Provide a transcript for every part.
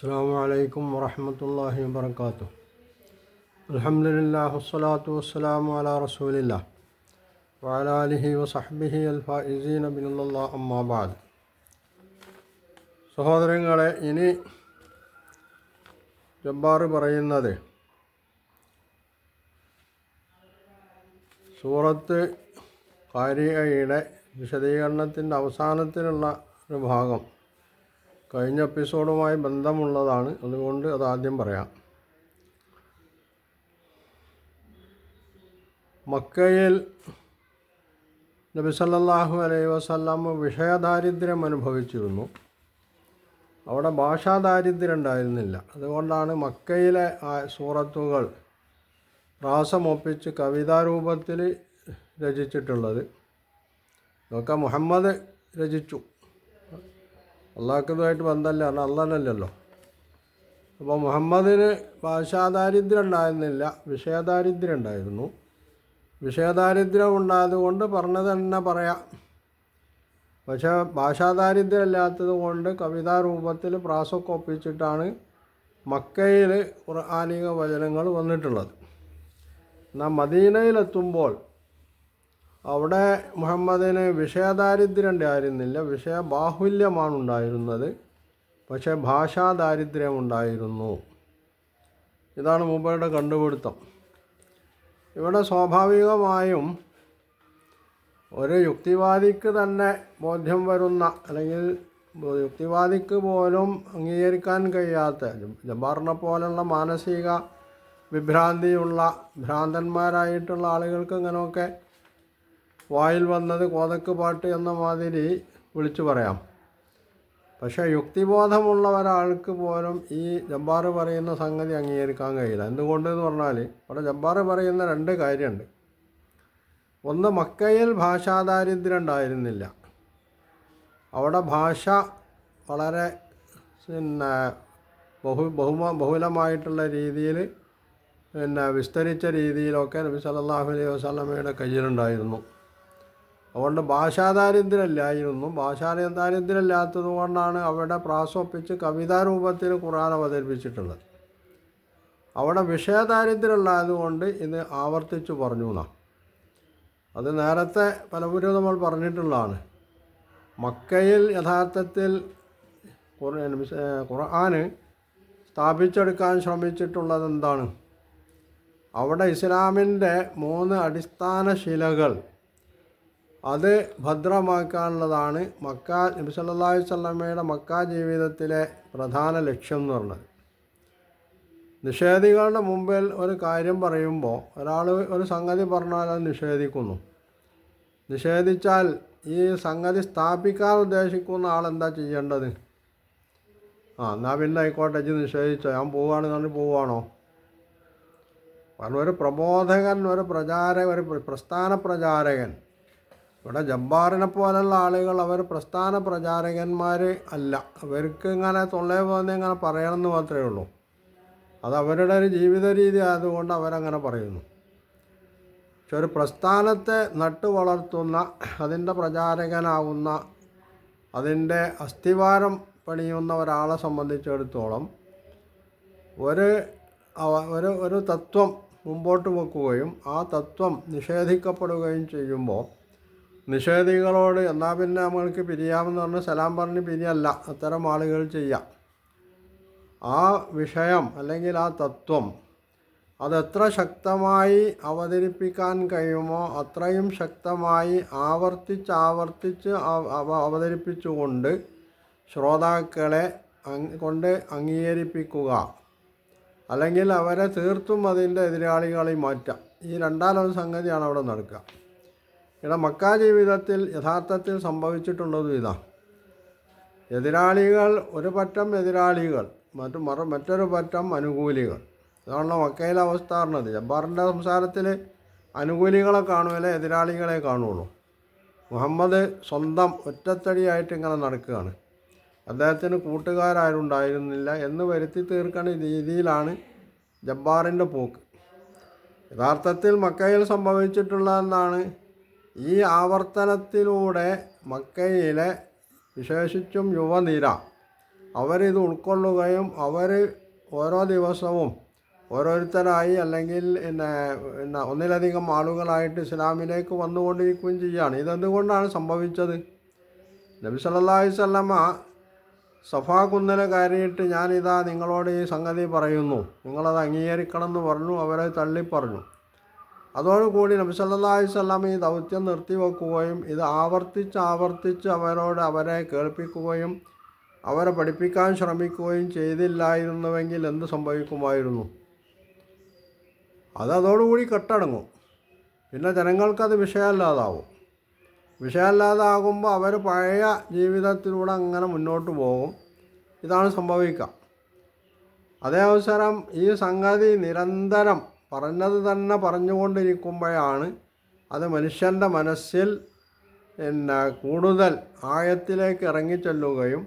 السلام عليكم ورحمة الله وبركاته الحمد لله والصلاة والسلام على رسول الله وعلى آله وصحبه الفائزين بن الله أما بعد സഹോദരങ്ങളെ ഇനി ജബ്ബാർ പറയുന്നത് സൂറത്ത് കാരികയുടെ വിശദീകരണത്തിൻ്റെ അവസാനത്തിലുള്ള ഒരു ഭാഗം കഴിഞ്ഞ എപ്പിസോഡുമായി ബന്ധമുള്ളതാണ്. അതുകൊണ്ട് അത് ആദ്യം പറയാം. മക്കയിൽ നബി സല്ലാഹു അലൈഹി വസല്ലം വിഷയദാരിദ്ര്യം അനുഭവിച്ചിരുന്നു. അവിടെ ഭാഷാദാരിദ്ര്യം ഉണ്ടായിരുന്നില്ല. അതുകൊണ്ടാണ് മക്കയിലെ സൂറത്തുകൾ പ്രാസമൊപ്പിച്ച് കവിതാരൂപത്തിൽ രചിച്ചിട്ടുള്ളത്. ഇതൊക്കെ മുഹമ്മദ് രചിച്ചു. അള്ളാഹ്ക്കതുമായിട്ട് ബന്ധമല്ല. കാരണം അള്ളാഹനല്ലല്ലോ. അപ്പോൾ മുഹമ്മദിന് ഭാഷാദാരിദ്ര്യം ഉണ്ടായിരുന്നില്ല വിഷയദാരിദ്ര്യം ഉണ്ടായിരുന്നു വിഷയദാരിദ്ര്യം ഉണ്ടായതുകൊണ്ട് പറഞ്ഞത് തന്നെ പറയാം. പക്ഷേ ഭാഷാദാരിദ്ര്യം ഇല്ലാത്തത് കൊണ്ട് കവിതാരൂപത്തിൽ പ്രാസൊക്കെ ഒപ്പിച്ചിട്ടാണ് മക്കയിൽ ഖുർആാനിക വചനങ്ങൾ വന്നിട്ടുള്ളത്. എന്നാൽ മദീനയിലെത്തുമ്പോൾ അവിടെ മുഹമ്മദിന് വിഷയദാരിദ്ര്യം ഉണ്ടായിരുന്നില്ല വിഷയ ബാഹുല്യമാണ് ഉണ്ടായിരുന്നത് പക്ഷേ ഭാഷാദാരിദ്ര്യം ഉണ്ടായിരുന്നു ഇതാണ് മൂപ്പയുടെ കണ്ടുപിടുത്തം. ഇവിടെ സ്വാഭാവികമായും ഒരു യുക്തിവാദിക്ക് തന്നെ ബോധ്യം വരുന്ന അല്ലെങ്കിൽ യുക്തിവാദിക്ക് പോലും അംഗീകരിക്കാൻ കഴിയാത്ത ജബാറിനെ പോലുള്ള മാനസിക വിഭ്രാന്തിയുള്ള ഭ്രാന്തന്മാരായിട്ടുള്ള ആളുകൾക്ക് ഇങ്ങനെയൊക്കെ വായിൽ വന്നത് കോതക്ക് പാട്ട് എന്ന മാതിരി വിളിച്ചു പറയാം. പക്ഷേ യുക്തിബോധമുള്ള ഒരാൾക്ക് പോലും ഈ ജബ്ബാർ പറയുന്ന സംഗതി അംഗീകരിക്കാൻ കഴിയില്ല. എന്തുകൊണ്ടെന്ന് പറഞ്ഞാൽ അവിടെ ജബ്ബാർ പറയുന്ന രണ്ട് കാര്യമുണ്ട്. ഒന്ന് മക്കയിൽ ഭാഷാദാരിദ്ര്യം ഉണ്ടായിരുന്നില്ല. അവിടെ ഭാഷ വളരെ പിന്നെ ബഹു ബഹുമ ബഹുലമായിട്ടുള്ള രീതിയിൽ പിന്നെ വിസ്തരിച്ച രീതിയിലൊക്കെ നബി സല്ലല്ലാഹു അലൈഹി വസല്ലമയുടെ കയ്യിലുണ്ടായിരുന്നു. അതുകൊണ്ട് ഭാഷാദാരിദ്ര്യമില്ലായിരുന്നു. ഭാഷാദാരിദ്ര്യമില്ലാത്തത് കൊണ്ടാണ് അവിടെ പ്രാസോപ്പിച്ച് കവിതാരൂപത്തിൽ ഖുറാൻ അവതരിപ്പിച്ചിട്ടുള്ളത്. അവിടെ വിഷയദാരിദ്ര്യമുള്ളതുകൊണ്ട് ഇത് ആവർത്തിച്ചു പറഞ്ഞു എന്നാണ് അത് നേരത്തെ പലപ്പോഴും നമ്മൾ പറഞ്ഞിട്ടുള്ളതാണ്. മക്കയിൽ യഥാർത്ഥത്തിൽ ഖുർആൻ സ്ഥാപിച്ചെടുക്കാൻ ശ്രമിച്ചിട്ടുള്ളത് എന്താണ് അവിടെ ഇസ്ലാമിന്റെ മൂന്ന് അടിസ്ഥാന ശിലകൾ അത് ഭദ്രമാക്കാനുള്ളതാണ് മക്ക നബി സല്ലല്ലാഹു അലൈഹി വസല്ലമയുടെ മക്ക ജീവിതത്തിലെ പ്രധാന ലക്ഷ്യം എന്ന് പറഞ്ഞത്. നിഷേധികളുടെ മുമ്പിൽ ഒരു കാര്യം പറയുമ്പോൾ ഒരാൾ ഒരു സംഗതി പറഞ്ഞാൽ അത് നിഷേധിക്കുന്നു. നിഷേധിച്ചാൽ ഈ സംഗതി സ്ഥാപിക്കാൻ ഉദ്ദേശിക്കുന്ന ആളെന്താ ചെയ്യേണ്ടത്? ആ എന്നാൽ പിന്നെ ആയിക്കോട്ടെ ഇജ്ജ് നിഷേധിച്ചോ ഞാൻ പോവുകയാണ് പറഞ്ഞ് പോവുകയാണോ കാരണം ഒരു പ്രബോധകൻ ഒരു പ്രചാരകൻ ഒരു പ്രസ്ഥാന പ്രചാരകൻ ഇവിടെ ജബ്ബാറിനെ പോലുള്ള ആളുകൾ അവർ പ്രസ്ഥാന പ്രചാരകന്മാർ അല്ല. അവർക്ക് ഇങ്ങനെ തൊള്ളേ പോകുന്ന ഇങ്ങനെ പറയണമെന്ന് മാത്രമേ ഉള്ളൂ. അത് അവരുടെ ഒരു ജീവിത രീതി ആയതുകൊണ്ട് അവരങ്ങനെ പറയുന്നു. പക്ഷെ ഒരു പ്രസ്ഥാനത്തെ നട്ടു വളർത്തുന്ന അതിന്റെ പ്രചാരകനാവുന്ന അതിന്റെ അസ്ഥിവാരം പണിയുന്ന ഒരാളെ സംബന്ധിച്ചിടത്തോളം ഒരു ഒരു ഒരു തത്വം മുമ്പോട്ട് വെക്കുകയും ആ തത്വം നിഷേധിക്കപ്പെടുകയും ചെയ്യുമ്പോൾ നിഷേധികളോട് എന്നാൽ പിന്നെ നമ്മൾക്ക് പിരിയാമെന്ന് പറഞ്ഞ് സലാം പറഞ്ഞ് പിരിയല്ല. അത്തരം ആളുകൾ ചെയ്യാം. ആ വിഷയം അല്ലെങ്കിൽ ആ തത്വം അതെത്ര ശക്തമായി അവതരിപ്പിക്കാൻ കഴിയുമോ അത്രയും ശക്തമായി ആവർത്തിച്ച് ആവർത്തിച്ച് അവതരിപ്പിച്ചുകൊണ്ട് ശ്രോതാക്കളെ കൊണ്ട് അംഗീകരിപ്പിക്കുക. അല്ലെങ്കിൽ അവരെ തീർത്തും അതിന്റെ എതിരാളികളെ മാറ്റാം. ഈ രണ്ടാലൊരു സംഗതിയാണ് അവിടെ നടക്കുക. ഇവിടെ മക്ക ജീവിതത്തിൽ യഥാർത്ഥത്തിൽ സംഭവിച്ചിട്ടുള്ളതും ഇതാ. എതിരാളികൾ ഒരു പറ്റം എതിരാളികൾ മറ്റു മറ മറ്റൊരു പറ്റം അനുകൂലികൾ. അതാണ് മക്കയിലെ അവസ്ഥ പറഞ്ഞത്. ജബ്ബാറിന്റെ സംസാരത്തിൽ അനുകൂലികളെ കാണുകയില്ല എതിരാളികളെ കാണുകയുള്ളൂ. മുഹമ്മദ് സ്വന്തം ഒറ്റത്തടിയായിട്ട് ഇങ്ങനെ നടക്കുകയാണ്. അദ്ദേഹത്തിന് കൂട്ടുകാരും ഉണ്ടായിരുന്നില്ല എന്ന് വരുത്തി തീർക്കുന്ന രീതിയിലാണ് ജബ്ബാറിന്റെ പോക്ക്. യഥാർത്ഥത്തിൽ മക്കയിൽ സംഭവിച്ചിട്ടുള്ളതെന്നാണ് ഈ ആവർത്തനത്തിലൂടെ മക്കയിലെ വിശേഷിച്ചും യുവനിര അവരിത് ഉൾക്കൊള്ളുകയും അവർ ഓരോ ദിവസവും ഓരോരുത്തരായി അല്ലെങ്കിൽ പിന്നെ പിന്നെ ഒന്നിലധികം ആളുകളായിട്ട് ഇസ്ലാമിലേക്ക് വന്നുകൊണ്ടിരിക്കുകയും ചെയ്യുകയാണ് ഇതെന്തുകൊണ്ടാണ് സംഭവിച്ചത്? നബി സല്ലല്ലാഹി വസല്ലമ സഫാ കുന്നിൽ കയറിയിട്ട് ഞാനിതാ നിങ്ങളോട് ഈ സംഗതി പറയുന്നു. നിങ്ങളത് അംഗീകരിക്കണം എന്ന് പറഞ്ഞു അവരെ തള്ളി പറഞ്ഞു അതോടുകൂടി നബി വസല്ലം ഈ ദൗത്യം നിർത്തിവെക്കുകയും ഇത് ആവർത്തിച്ച് ആവർത്തിച്ച് അവരോട് അവരെ കേൾപ്പിക്കുകയും അവരെ പഠിപ്പിക്കാൻ ശ്രമിക്കുകയും ചെയ്തില്ലായിരുന്നുവെങ്കിൽ എന്ത് സംഭവിക്കുമായിരുന്നു? അത് അതോടുകൂടി കെട്ടടങ്ങും. പിന്നെ ജനങ്ങൾക്കത് വിഷയമല്ലാതാവും. വിഷയമല്ലാതാകുമ്പോൾ അവർ പഴയ ജീവിതത്തിലൂടെ അങ്ങനെ മുന്നോട്ട് പോകും. ഇതാണ് സംഭവിക്കുക. അതേ അവസരം ഈ സംഗതി നിരന്തരം പറഞ്ഞത് തന്നെ പറഞ്ഞുകൊണ്ടിരിക്കുമ്പോഴാണ് അത് മനുഷ്യന്റെ മനസ്സിൽ പിന്നെ കൂടുതൽ ആഴത്തിലേക്ക് ഇറങ്ങിച്ചെല്ലുകയും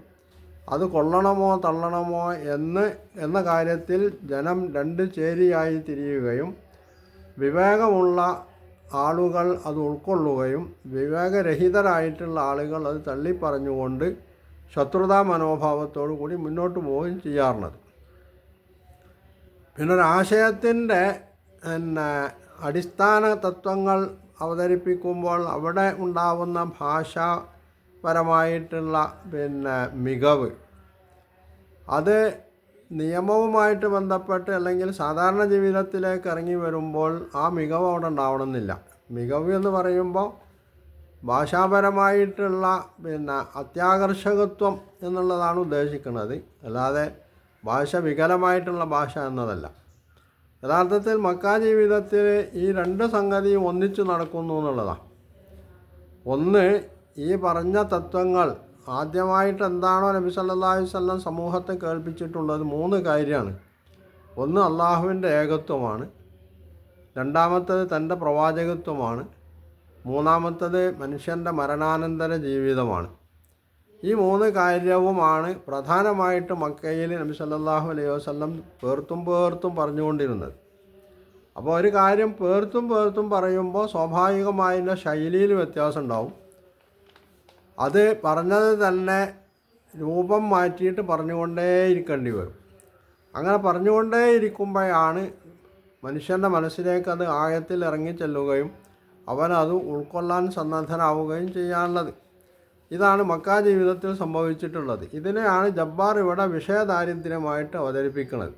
അത് കൊള്ളണമോ തള്ളണമോ എന്ന് എന്ന കാര്യത്തിൽ ജനം രണ്ട് ചേരിയായി തിരിയുകയും വിവേകമുള്ള ആളുകൾ അത് ഉൾക്കൊള്ളുകയും വിവേകരഹിതരായിട്ടുള്ള ആളുകൾ അത് തള്ളിപ്പറഞ്ഞുകൊണ്ട് ശത്രുതാ മനോഭാവത്തോടു കൂടി മുന്നോട്ട് പോവുകയും ചെയ്യാറുള്ളത്. പിന്നെ ഒരാശയത്തിന്റെ പിന്നെ അടിസ്ഥാന തത്വങ്ങൾ അവതരിപ്പിക്കുമ്പോൾ അവിടെ ഉണ്ടാവുന്ന ഭാഷാപരമായിട്ടുള്ള പിന്നെ മികവ്. അത് നിയമവുമായിട്ട് ബന്ധപ്പെട്ട് അല്ലെങ്കിൽ സാധാരണ ജീവിതത്തിലേക്ക് ഇറങ്ങി വരുമ്പോൾ ആ മികവ് അവിടെ ഉണ്ടാവണമെന്നില്ല. മികവ് എന്ന് പറയുമ്പോൾ ഭാഷാപരമായിട്ടുള്ള പിന്നെ അത്യാകർഷകത്വം എന്നുള്ളതാണ് ഉദ്ദേശിക്കുന്നത്. അല്ലാതെ ഭാഷ വികലമായിട്ടുള്ള ഭാഷ എന്നതല്ല. യഥാർത്ഥത്തിൽ മക്കാ ജീവിതത്തിൽ ഈ രണ്ട് സംഗതിയും ഒന്നിച്ചു നടക്കുന്നു എന്നുള്ളതാണ് ഒന്ന് ഈ പറഞ്ഞ തത്വങ്ങൾ ആദ്യമായിട്ട് എന്താണോ നബി സല്ലാഹു വസല്ലം സമൂഹത്തെ കേൾപ്പിച്ചിട്ടുള്ളത് മൂന്ന് കാര്യമാണ്. ഒന്ന് അള്ളാഹുവിന്റെ ഏകത്വമാണ്. രണ്ടാമത്തത് തന്റെ പ്രവാചകത്വമാണ്. മൂന്നാമത്തത് മനുഷ്യന്റെ മരണാനന്തര ജീവിതമാണ്. ഈ മൂന്ന് കാര്യവുമാണ് പ്രധാനമായിട്ട് മക്കയിൽ നബി സല്ലാഹു അലൈഹി വസ്ലം പേർത്തും പേർത്തും പറഞ്ഞുകൊണ്ടിരുന്നത്. അപ്പോൾ ഒരു കാര്യം പേർത്തും പേർത്തും പറയുമ്പോൾ സ്വാഭാവികമായതിന്റെ ശൈലിയിൽ വ്യത്യാസം ഉണ്ടാവും. അത് പറഞ്ഞത് തന്നെ രൂപം മാറ്റിയിട്ട് പറഞ്ഞുകൊണ്ടേയിരിക്കേണ്ടി വരും. അങ്ങനെ പറഞ്ഞുകൊണ്ടേയിരിക്കുമ്പോഴാണ് മനുഷ്യന്റെ മനസ്സിലേക്ക് അത് ആഴത്തിൽ ഇറങ്ങി ചെല്ലുകയും അവനത് ഉൾക്കൊള്ളാൻ സന്നദ്ധനാവുകയും ചെയ്യാനുള്ളത്. ഇതാണ് മക്ക ജീവിതത്തിൽ സംഭവിച്ചിട്ടുള്ളത്. ഇതിനെയാണ് ജബ്ബാർ ഇവിടെ വിഷയദാരിദ്ര്യമായിട്ട് അവതരിപ്പിക്കുന്നത്.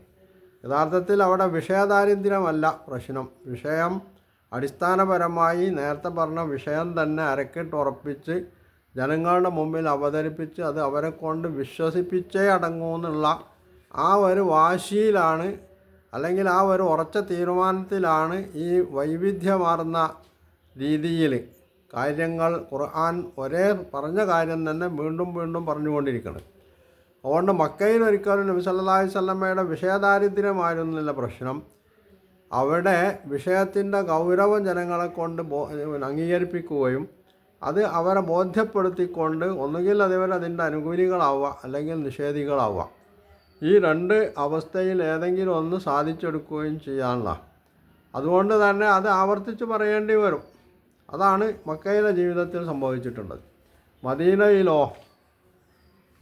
യഥാർത്ഥത്തിൽ അവിടെ വിഷയദാരിദ്ര്യമല്ല പ്രശ്നം. വിഷയം അടിസ്ഥാനപരമായി നേരത്തെ പറഞ്ഞ വിഷയം തന്നെ അരക്കിട്ടുറപ്പിച്ച് ജനങ്ങളുടെ മുമ്പിൽ അവതരിപ്പിച്ച് അത് അവരെ കൊണ്ട് വിശ്വസിപ്പിച്ചേ അടങ്ങുമെന്നുള്ള ആ ഒരു വാശിയിലാണ് അല്ലെങ്കിൽ ആ ഒരു ഉറച്ച തീരുമാനത്തിലാണ് ഈ വൈവിധ്യമാർന്ന രീതിയിൽ കാര്യങ്ങൾ ഖുർആൻ ഒരേ പറഞ്ഞ കാര്യം തന്നെ വീണ്ടും വീണ്ടും പറഞ്ഞുകൊണ്ടിരിക്കണം. അതുകൊണ്ട് മക്കയിൽ ഒരിക്കലും നബി സല്ലാഹി സ്വല്ലമ്മയുടെ വിഷയദാരിദ്ര്യമായിരുന്നില്ല പ്രശ്നം. അവിടെ വിഷയത്തിന്റെ ഗൗരവം ജനങ്ങളെ കൊണ്ട് അംഗീകരിപ്പിക്കുകയും അത് അവരെ ബോധ്യപ്പെടുത്തിക്കൊണ്ട് ഒന്നുകിൽ അതിവർ അതിന്റെ അനുകൂലികളാവുക അല്ലെങ്കിൽ നിഷേധികളാവുക. ഈ രണ്ട് അവസ്ഥയിൽ ഏതെങ്കിലും ഒന്ന് സാധിച്ചെടുക്കുകയും ചെയ്യാനുള്ള. അതുകൊണ്ട് തന്നെ അത് ആവർത്തിച്ച് പറയേണ്ടി വരും. അതാണ് മക്കയിലെ ജീവിതത്തിൽ സംഭവിച്ചിട്ടുള്ളത്. മദീനയിലോ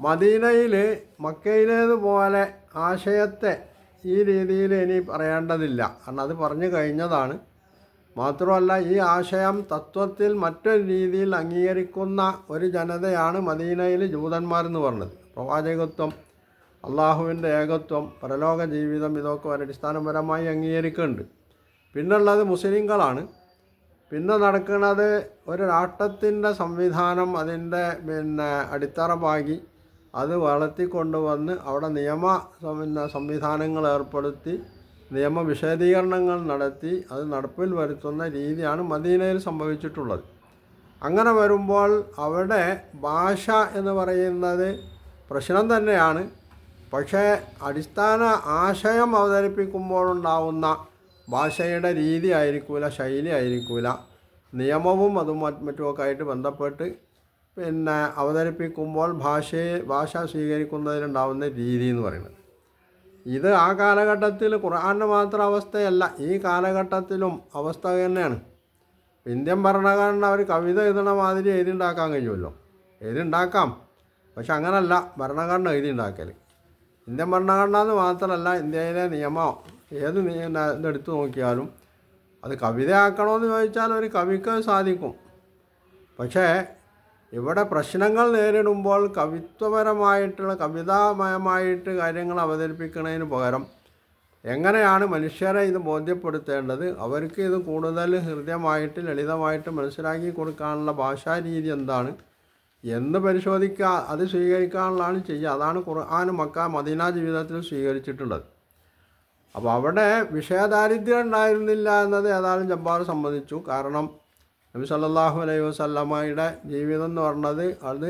മദീനയിൽ മക്കയിലേതുപോലെ ആശയത്തെ ഈ രീതിയിൽ ഇനി പറയേണ്ടതില്ല. കാരണം അത് പറഞ്ഞു കഴിഞ്ഞതാണ്. മാത്രമല്ല ഈ ആശയം തത്വത്തിൽ മറ്റൊരു രീതിയിൽ അംഗീകരിക്കുന്ന ഒരു ജനതയാണ് മദീനയിൽ ജൂതന്മാരെന്ന് പറഞ്ഞത്. പ്രവാചകത്വം അള്ളാഹുവിന്റെ ഏകത്വം പരലോക ജീവിതം ഇതൊക്കെ അടിസ്ഥാനപരമായി അംഗീകരിക്കുന്നുണ്ട്. പിന്നുള്ളത് മുസ്ലിങ്ങളാണ്. പിന്നെ നടക്കുന്നത് ഒരു നാട്ടത്തിന്റെ സംവിധാനം അതിന്റെ പിന്നെ അടിത്തറ പാകി അത് വളർത്തിക്കൊണ്ടുവന്ന് അവിടെ നിയമ സംവിധാനങ്ങൾ ഏർപ്പെടുത്തി നിയമ വിശദീകരണങ്ങൾ നടത്തി അത് നടപ്പിൽ വരുത്തുന്ന രീതിയാണ് മദീനയിൽ സംഭവിച്ചിട്ടുള്ളത്. അങ്ങനെ വരുമ്പോൾ അവിടെ ഭാഷ എന്ന് പറയുന്നത് പ്രശ്നം തന്നെയാണ്. പക്ഷേ അടിസ്ഥാന ആശയം അവതരിപ്പിക്കുമ്പോഴുണ്ടാവുന്ന ഭാഷയുടെ രീതി ആയിരിക്കില്ല ശൈലി ആയിരിക്കില്ല നിയമവും അതും മറ്റുമൊക്കെ ആയിട്ട് ബന്ധപ്പെട്ട് പിന്നെ അവതരിപ്പിക്കുമ്പോൾ ഭാഷയെ ഭാഷ സ്വീകരിക്കുന്നതിലുണ്ടാവുന്ന രീതി എന്ന് പറയുന്നത്. ഇത് ആ കാലഘട്ടത്തിൽ ഖുർആാന്റെ മാത്രം അവസ്ഥയല്ല ഈ കാലഘട്ടത്തിലും അവസ്ഥ തന്നെയാണ്. ഇന്ത്യൻ ഭരണഘടന അവർ കവിത എഴുതണ മാതിരി എഴുതിണ്ടാക്കാൻ കഴിയുമല്ലോ. എഴുതിണ്ടാക്കാം പക്ഷെ അങ്ങനല്ല ഭരണഘടന എഴുതി ഉണ്ടാക്കൽ ഇന്ത്യൻ ഭരണഘടന എന്ന് മാത്രമല്ല ഇന്ത്യയിലെ നിയമം ഏത് ഇതെടുത്ത് നോക്കിയാലും അത് കവിതയാക്കണമെന്ന് ചോദിച്ചാൽ ഒരു കവിക്ക് സാധിക്കും. പക്ഷേ ഇവിടെ പ്രശ്നങ്ങൾ നേരിടുമ്പോൾ കവിത്വപരമായിട്ടുള്ള കവിതാമയമായിട്ട് കാര്യങ്ങൾ അവതരിപ്പിക്കുന്നതിന് പകരം എങ്ങനെയാണ് മനുഷ്യരെ ഇത് ബോധ്യപ്പെടുത്തേണ്ടത്? അവർക്ക് ഇത് കൂടുതൽ ഹൃദ്യമായിട്ട് ലളിതമായിട്ട് മനസ്സിലാക്കി കൊടുക്കാനുള്ള ഭാഷാരീതി എന്താണ്? എന്ന് പരിശോധിക്കുക അത് സ്വീകരിക്കാനുള്ളതാണ് ചെയ്യുക. അതാണ് ഖുർആൻ മക്ക മദീന ജീവിതത്തിൽ സ്വീകരിച്ചിട്ടുള്ളത്. അപ്പോൾ അവിടെ വിഷയദാരിദ്ര്യം ഉണ്ടായിരുന്നില്ല എന്നത് ഏതായാലും ജബ്ബാർ സമ്മതിച്ചു. കാരണം നബി സല്ലാഹു അലൈഹി വസല്ലമ്മയുടെ ജീവിതം എന്ന് പറഞ്ഞത് അത്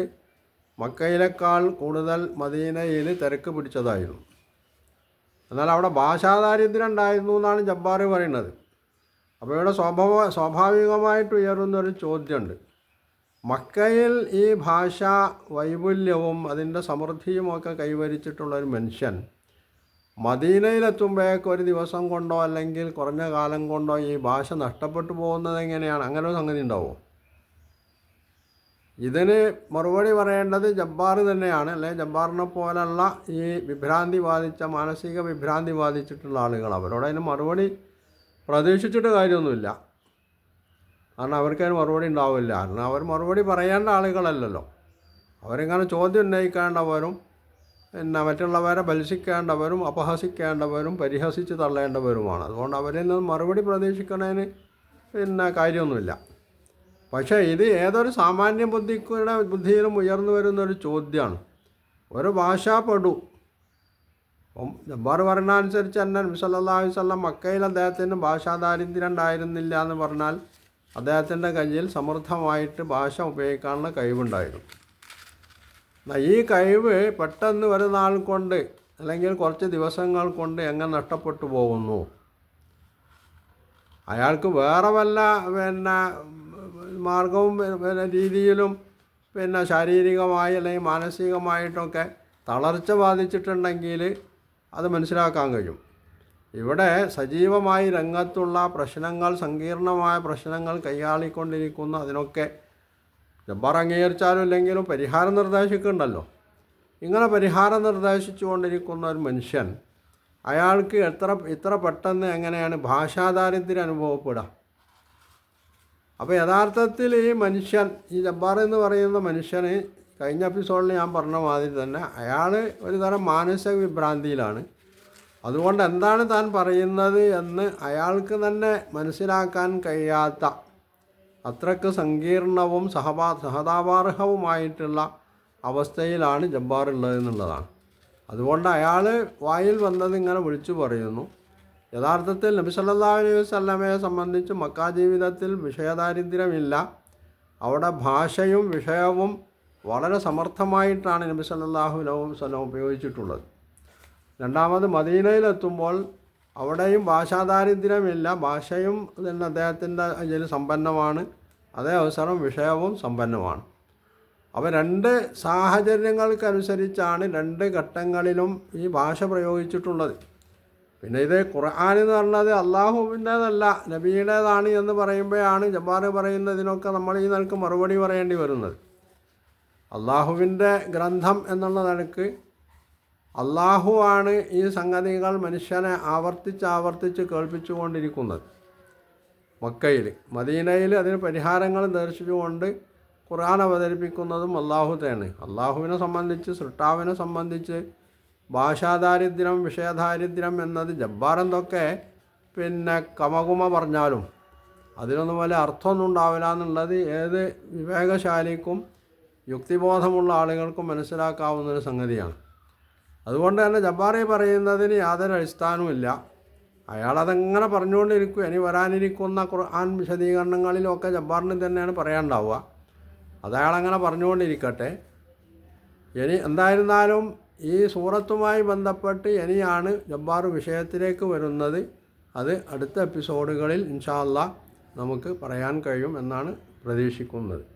മക്കയിലേക്കാൾ കൂടുതൽ മദീനയിൽ തിരക്ക് പിടിച്ചതായിരുന്നു. എന്നാൽ അവിടെ ഭാഷാദാരിദ്ര്യം ഉണ്ടായിരുന്നു എന്നാണ് ജബ്ബാർ പറയുന്നത്. അപ്പോൾ ഇവിടെ സ്വാഭാവ സ്വാഭാവികമായിട്ട് ഉയരുന്നൊരു ചോദ്യമുണ്ട്. മക്കയിൽ ഈ ഭാഷ വൈപുല്യവും അതിന്റെ സമൃദ്ധിയുമൊക്കെ കൈവരിച്ചിട്ടുള്ള ഒരു മനുഷ്യൻ മദീനയിലെത്തുമ്പോഴേക്ക് ഒരു ദിവസം കൊണ്ടോ അല്ലെങ്കിൽ കുറഞ്ഞ കാലം കൊണ്ടോ ഈ ഭാഷ നഷ്ടപ്പെട്ടു പോകുന്നത് എങ്ങനെയാണ്? അങ്ങനെ ഒരു സംഗതി ഉണ്ടാവുമോ ഇതിന് മറുപടി പറയേണ്ടത് ജബ്ബാർ തന്നെയാണ്. അല്ലെ ജബ്ബാറിനെ പോലുള്ള ഈ വിഭ്രാന്തി ബാധിച്ച മാനസിക വിഭ്രാന്തി ബാധിച്ചിട്ടുള്ള ആളുകൾ അവരോട് അതിന് മറുപടി പ്രതീക്ഷിച്ചിട്ട് കാര്യമൊന്നുമില്ല. കാരണം അവർക്കതിന് മറുപടി ഉണ്ടാവില്ല. കാരണം അവർ മറുപടി പറയേണ്ട ആളുകളല്ലല്ലോ. അവരിങ്ങനെ ചോദ്യം ഉന്നയിക്കേണ്ടവരും പിന്നെ മറ്റുള്ളവരെ ബത്സിക്കേണ്ടവരും അപഹസിക്കേണ്ടവരും പരിഹസിച്ച് തള്ളേണ്ടവരുമാണ്. അതുകൊണ്ട് അവരിൽ നിന്ന് മറുപടി പ്രതീക്ഷിക്കുന്നതിന് പിന്നെ കാര്യമൊന്നുമില്ല. പക്ഷേ ഇത് ഏതൊരു സാമാന്യ ബുദ്ധിയുടെ ബുദ്ധിയിലും ഉയർന്നു വരുന്നൊരു ചോദ്യമാണ്. ഒരു ഭാഷാപ്പെടു ജബ്ബാർ പറഞ്ഞ അനുസരിച്ച് തന്നെ നബിസല്ലാഹു വല്ല മക്കയിൽ അദ്ദേഹത്തിന് ഭാഷാ ദാരിദ്ര്യം ഉണ്ടായിരുന്നില്ല എന്ന് പറഞ്ഞാൽ അദ്ദേഹത്തിന്റെ കയ്യിൽ സമൃദ്ധമായിട്ട് ഭാഷ ഉപയോഗിക്കാനുള്ള കഴിവുണ്ടായിരുന്നു. ഈ കഴിവ് പെട്ടെന്ന് വരുന്ന ആൾ കൊണ്ട് അല്ലെങ്കിൽ കുറച്ച് ദിവസങ്ങൾ കൊണ്ട് എങ്ങനെ നഷ്ടപ്പെട്ടു പോകുന്നു? അയാൾക്ക് വേറെ വല്ല പിന്നെ മാർഗവും പിന്നെ രീതിയിലും പിന്നെ ശാരീരികമായി അല്ലെങ്കിൽ മാനസികമായിട്ടൊക്കെ തളർച്ച ബാധിച്ചിട്ടുണ്ടെങ്കിൽ അത് മനസ്സിലാക്കാൻ കഴിയും. ഇവിടെ സജീവമായി രംഗത്തുള്ള പ്രശ്നങ്ങൾ സങ്കീർണമായ പ്രശ്നങ്ങൾ കൈയാളിക്കൊണ്ടിരിക്കുന്ന അതിനൊക്കെ ജബ്ബാർ അംഗീകരിച്ചാലും ഇല്ലെങ്കിലും പരിഹാരം നിർദ്ദേശിക്കുന്നുണ്ടല്ലോ. ഇങ്ങനെ പരിഹാരം നിർദ്ദേശിച്ചു കൊണ്ടിരിക്കുന്ന ഒരു മനുഷ്യൻ അയാൾക്ക് എത്ര ഇത്ര പെട്ടെന്ന് എങ്ങനെയാണ് ഭാഷാദാരിദ്ര്യം അനുഭവപ്പെടുക? അപ്പോൾ യഥാർത്ഥത്തിൽ ഈ മനുഷ്യൻ ഈ ജബ്ബാർ എന്ന് പറയുന്ന മനുഷ്യന് കഴിഞ്ഞ എപ്പിസോഡിൽ ഞാൻ പറഞ്ഞ മാതിരി തന്നെ അയാൾ ഒരു തരം മാനസിക വിഭ്രാന്തിയിലാണ്. അതുകൊണ്ട് എന്താണ് താൻ പറയുന്നത് എന്ന് അയാൾക്ക് തന്നെ മനസ്സിലാക്കാൻ കഴിയാത്ത അത്രയ്ക്ക് സങ്കീർണവും സഹപാ സഹതാപാർഹവുമായിട്ടുള്ള അവസ്ഥയിലാണ് ജബ്ബാർ ഉള്ളത് എന്നുള്ളതാണ്. അതുകൊണ്ട് അയാൾ വായിൽ വന്നത് ഇങ്ങനെ വിളിച്ചു പറയുന്നു. യഥാർത്ഥത്തിൽ നബി സല്ലാ അലൈഹി വസല്ലമയെ സംബന്ധിച്ച് മക്കാ ജീവിതത്തിൽ വിഷയദാരിദ്ര്യമില്ല. അവിടെ ഭാഷയും വിഷയവും വളരെ സമർത്ഥമായിട്ടാണ് നബി സല്ലല്ലാഹു അലൈഹി വസല്ലം ഉപയോഗിച്ചിട്ടുള്ളത്. രണ്ടാമത് മദീനയിലെത്തുമ്പോൾ അവിടെയും ഭാഷാദാരിദ്ര്യമില്ല. ഭാഷയും തന്നെ അദ്ദേഹത്തിന്റെ ഇതിൽ സമ്പന്നമാണ്. അതേ അവസരം വിഷയവും സമ്പന്നമാണ്. അവ രണ്ട് സാഹചര്യങ്ങൾക്കനുസരിച്ചാണ് രണ്ട് ഘട്ടങ്ങളിലും ഈ ഭാഷ പ്രയോഗിച്ചിട്ടുള്ളത്. പിന്നെ ഇത് ഖുർആൻ എന്ന് പറഞ്ഞത് അള്ളാഹുവിന്റേതല്ല നബിയുടേതാണ് എന്ന് പറയുമ്പോഴാണ് ജബ്ബാർ പറയുന്നതിനൊക്കെ നമ്മൾ ഈ നിലയ്ക്ക് മറുപടി പറയേണ്ടി വരുന്നത്. അള്ളാഹുവിന്റെ ഗ്രന്ഥം എന്നുള്ള നിലയ്ക്ക് അള്ളാഹുവാണ് ഈ സംഗതികൾ മനുഷ്യനെ ആവർത്തിച്ച് ആവർത്തിച്ച് കേൾപ്പിച്ചുകൊണ്ടിരിക്കുന്നത്. മക്കയിൽ മദീനയിൽ അതിന് പരിഹാരങ്ങൾ ദർശിച്ചുകൊണ്ട് ഖുർആൻ അവതരിപ്പിക്കുന്നതും അള്ളാഹു തന്നെ അള്ളാഹുവിനെ സംബന്ധിച്ച് സൃഷ്ടാവിനെ സംബന്ധിച്ച് ഭാഷാദാരിദ്ര്യം വിഷയദാരിദ്ര്യം എന്നത് ജബ്ബാർ എന്തൊക്കെ? പിന്നെ കമകുമ പറഞ്ഞാലും അതിനൊന്നും വലിയ അർത്ഥമൊന്നും ഉണ്ടാവില്ല എന്നുള്ളത് ഏത് വിവേകശാലിക്കും യുക്തിബോധമുള്ള ആളുകൾക്കും മനസ്സിലാക്കാവുന്ന ഒരു സംഗതിയാണ്. അതുകൊണ്ട് തന്നെ ജബ്ബാറി പറയുന്നതിന് യാതൊരു അടിസ്ഥാനവുമില്ല അയാളതെങ്ങനെ പറഞ്ഞുകൊണ്ടിരിക്കും. ഇനി വരാനിരിക്കുന്ന ഖുർആൻ വിശദീകരണങ്ങളിലൊക്കെ ജബ്ബാറിന് തന്നെയാണ് പറയാനുണ്ടാവുക. അത് അയാളങ്ങനെ പറഞ്ഞുകൊണ്ടിരിക്കട്ടെ. ഇനി എന്തായിരുന്നാലും ഈ സൂറത്തുമായി ബന്ധപ്പെട്ട് ഇനിയാണ് ജബ്ബാർ വിഷയത്തിലേക്ക് വരുന്നത്. അത് അടുത്ത എപ്പിസോഡുകളിൽ ഇൻഷാല്ല നമുക്ക് പറയാൻ കഴിയും എന്നാണ് പ്രതീക്ഷിക്കുന്നത്.